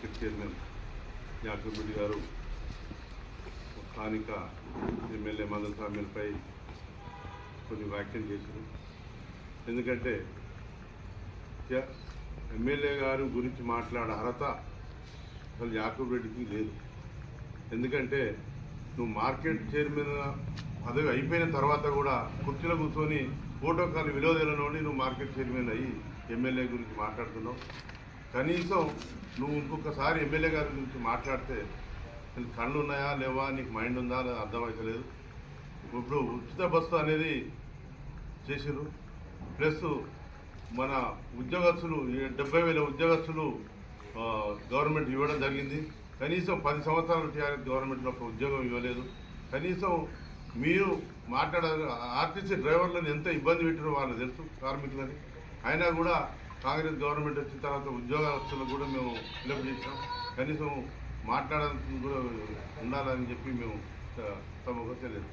Chairman Yakub Reddy గారు స్థానిక MLA మందల స్వామిపై కొన్ని వ్యాఖ్యలు చేశారు. ఎందుకంటే ఎమ్మెల్యే గారు గురించి మాట్లాడే అర్హత అసలు యాకూబ్ రెడ్డికి లేదు. ఎందుకంటే నువ్వు మార్కెట్ చైర్మన్ పదవి అయిపోయిన తర్వాత కూడా కుర్చీలో కూర్చొని ఫోటో కానీ విలువ తెలియనోడి నువ్వు మార్కెట్ చైర్మన్ అయ్యి ఎమ్మెల్యే గురించి మాట్లాడుతున్నావు. కనీసం నువ్వు ఇంకొకసారి ఎమ్మెల్యే గారి గురించి మాట్లాడితే నీకు కళ్ళు ఉన్నాయా లేవా? నీకు మైండ్ ఉందా? అని అర్థమవుతలేదు ఇప్పుడు ఉచిత బస్సు అనేది చేసిరు ప్లస్ మన ఉద్యోగస్తులు డెబ్బై వేల ఉద్యోగస్తులు గవర్నమెంట్ ఇవ్వడం జరిగింది. కనీసం పది సంవత్సరాలు టీఆర్ఎస్ గవర్నమెంట్లో ఒక ఉద్యోగం ఇవ్వలేదు. కనీసం మీరు మాట్లాడారు ఆర్టీసీ డ్రైవర్లను ఎంత ఇబ్బంది పెట్టారో వాళ్ళు తెలుసు కార్మికులని. అయినా కూడా కాంగ్రెస్ గవర్నమెంట్ వచ్చిన తర్వాత ఉద్యోగస్తులకు కూడా మేము ఫిలప్ చేసాం కనీసం మాట్లాడడానికి కూడా ఉండాలని చెప్పి మేము తమకు తెలియదు